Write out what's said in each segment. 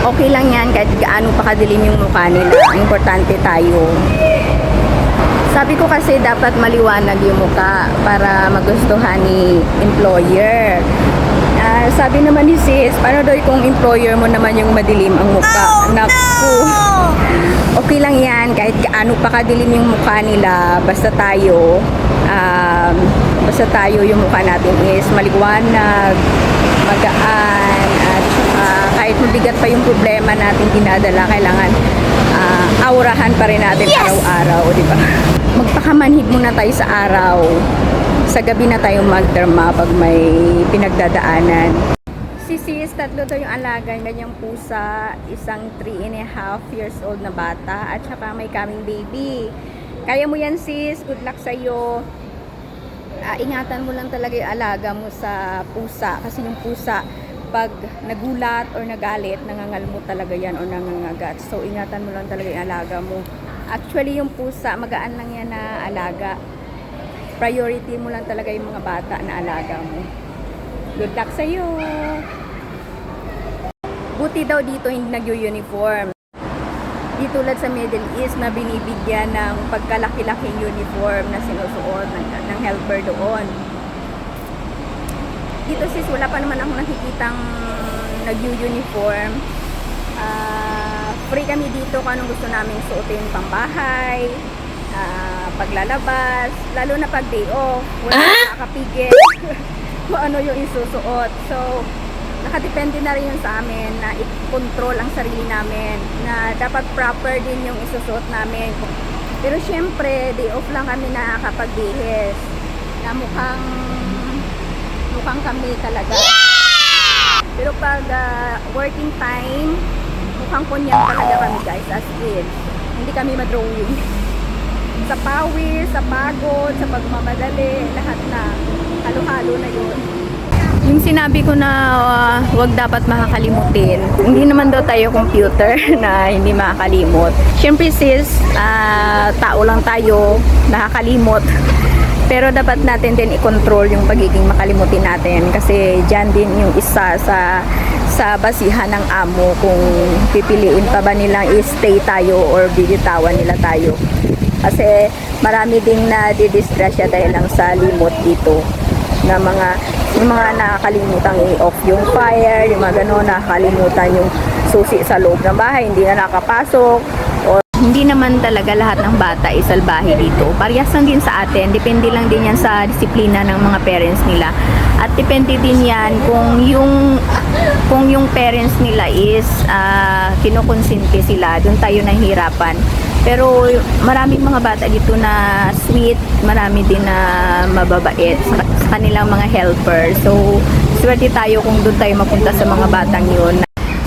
Okay lang yan kahit gaano pa kadilim yung mukha nila. Importante tayo. Sabi ko kasi dapat maliwanag yung mukha para magustuhan ni employer. Ah, sabi naman ni sis, paano daw kung employer mo naman yung madilim ang mukha? Naku! Okay lang yan, kahit gaano pa kadilim yung mukha nila, basta tayo, um, basta tayo yung mukha natin is maliwanag, magaan, at saka kahit mabigat pa yung problema natin dinadala, kailangan ah, aurahan pa rin natin araw-araw, di ba? Magpakamanhid muna tayo sa araw. Sa gabi na tayo magderma pag may pinagdadaanan. Si sis, tatlo daw yung alaga ng ganyang pusa, isang 3 and a half years old na bata, at saka may coming baby. Kaya mo yan sis, good luck sa'yo. Ah, ingatan mo lang talaga yung alaga mo sa pusa, kasi yung pusa, pag nagulat or nagalit, nangangalmot talaga yan or nangangagat. So, ingatan mo lang talaga yung alaga mo. Actually, yung pusa, magaan lang yan na alaga. Priority mo lang talaga yung mga bata na alaga mo. Good luck sa'yo! Buti daw dito hindi nag-uniform. Di tulad sa Middle East na binibigyan ng pagkalaki-laking uniform na sinusuot ng, ng helper doon. Dito sis, wala pa naman ako nakikitang nag-uniform. Ah, free kami dito kung anong gusto namin suotin pang bahay, ah, paglalabas, lalo na pag day off. Wala ah? nakakapigil kung ano yung isusuot. So, nakadepende na rin yun sa amin na i-control ang sarili namin na dapat proper din yung isusuot namin. Pero syempre, day off lang kami nakakapagbihis na mukhang mukhang kami talaga. Pero pag ah, working time, mukhang kunyang talaga kami guys as in. Hindi kami madrawing. Sa pawis, sa pagod, sa pagmamadali, lahat na. Halo-halo na yun. Yung sinabi ko na uh, wag dapat makakalimutin, hindi naman daw tayo computer na hindi makakalimot. Siyempre sis, ah, tao lang tayo, nakakalimot. Pero dapat natin din i-control yung pagiging makalimutin natin kasi dyan din yung isa sa sa basihan ng amo kung pipiliin pa ba nilang i-stay tayo or bibitawan nila tayo. Kasi marami ding na didistress siya dahil lang sa limot dito na mga yung mga nakakalimutan i-off yung fire, yung mga gano'n, nakakalimutan yung susi sa loob ng bahay, hindi na nakapasok, o hindi naman talaga lahat ng bata ay salbahe dito. Parehas lang din sa atin, depende lang din yan sa disiplina ng mga parents nila. At depende din yan kung yung kung yung parents nila is uh, kinukonsente sila, doon tayo nahihirapan. Pero maraming mga bata dito na sweet, marami din na mababait sa, kanilang mga helper. So, swerte tayo kung doon tayo mapunta sa mga batang yun.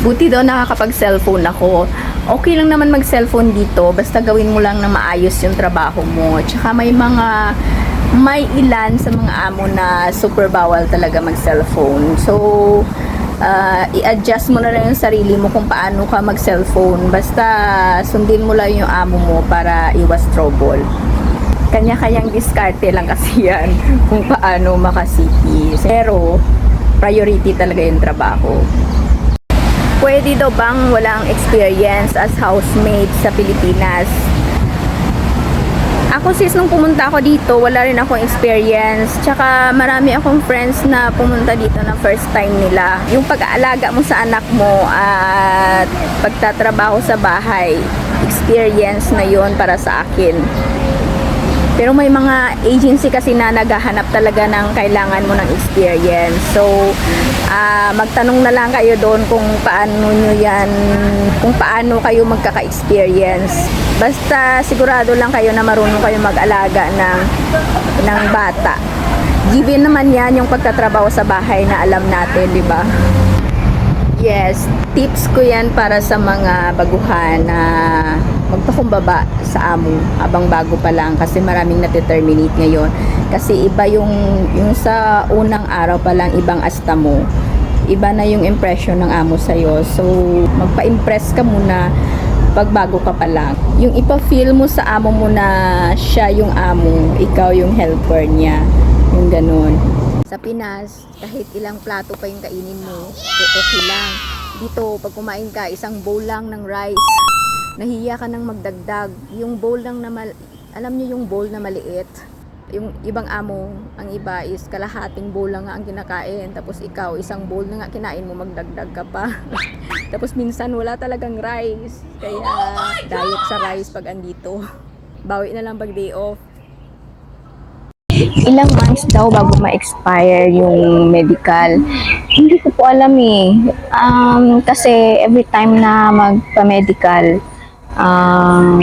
Buti daw nakakapag-cellphone ako. Okay lang naman mag-cellphone dito, basta gawin mo lang na maayos yung trabaho mo. Tsaka may mga may ilan sa mga amo na super bawal talaga mag-cellphone. So, uh, i-adjust mo na lang yung sarili mo kung paano ka mag-cellphone. Basta sundin mo lang yung amo mo para iwas trouble. Kanya-kanyang diskarte lang kasi yan kung paano makasipi. Pero, priority talaga yung trabaho. Pwede daw bang walang experience as housemaid sa Pilipinas? Ako sis, nung pumunta ako dito, wala rin akong experience. Tsaka marami akong friends na pumunta dito na first time nila. Yung pag-aalaga mo sa anak mo at pagtatrabaho sa bahay, experience na yon para sa akin. Pero may mga agency kasi na naghahanap talaga ng kailangan mo ng experience. So, ah, magtanong na lang kayo doon kung paano nyo yan, kung paano kayo magkaka-experience. Basta sigurado lang kayo na marunong kayo mag-alaga ng, ng bata. Given naman yan yung pagtatrabaho sa bahay na alam natin, di ba? Yes, tips ko yan para sa mga baguhan na magpakumbaba sa amo habang bago pa lang kasi maraming na-terminate ngayon. Kasi iba yung, yung sa unang araw pa lang ibang asta mo. Iba na yung impression ng amo sa'yo. So, magpa-impress ka muna pag bago ka pa lang. Yung ipa-feel mo sa amo mo na siya yung amo, ikaw yung helper niya. Yung ganun. Sa Pinas, kahit ilang plato pa yung kainin mo, okay lang. dito pag kumain ka, isang bowl lang ng rice. Nahiya ka nang magdagdag. Yung bowl lang na mal- alam niyo yung bowl na maliit. Yung ibang amo, ang iba is kalahating bowl lang nga ang kinakain. Tapos ikaw, isang bowl na nga kinain mo, magdagdag ka pa. Tapos minsan wala talagang rice. Kaya diet sa rice pag andito. Bawi na lang pag day off. Ilang months daw bago ma-expire yung medical. Hindi ko po alam eh. Um, kasi every time na magpa-medical, um,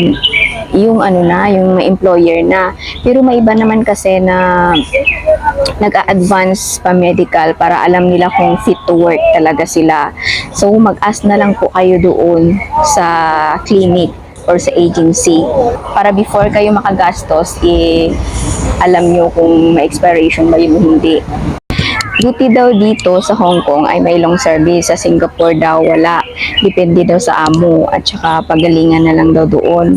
yung ano na, yung employer na. Pero may iba naman kasi na nag-a-advance pa medical para alam nila kung fit to work talaga sila. So mag-ask na lang po kayo doon sa clinic or sa agency para before kayo makagastos eh alam nyo kung may expiration ba yun o hindi. Duty daw dito sa Hong Kong ay may long service. Sa Singapore daw wala. Depende daw sa amo at saka pagalingan na lang daw doon.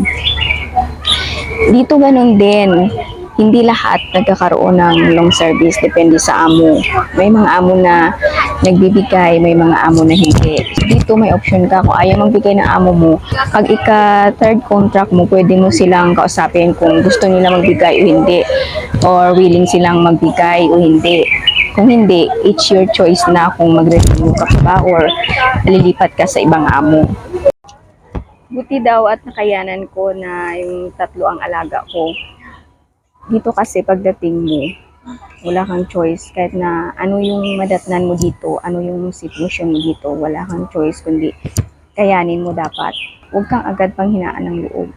Dito ganun din. Hindi lahat nagkakaroon ng long service. Depende sa amo. May mga amo na nagbibigay, may mga amo na hindi. Dito may option ka kung ayaw magbigay ng amo mo. Pag ika third contract mo, pwede mo silang kausapin kung gusto nila magbigay o hindi. Or willing silang magbigay o hindi. Kung hindi, it's your choice na kung magre-renew ka pa ba or lilipat ka sa ibang amo. Buti daw at nakayanan ko na yung tatlo ang alaga ko. Dito kasi pagdating mo, wala kang choice. Kahit na ano yung madatnan mo dito, ano yung sitwasyon mo dito, wala kang choice kundi kayanin mo dapat. Huwag kang agad panghinaan ng loob.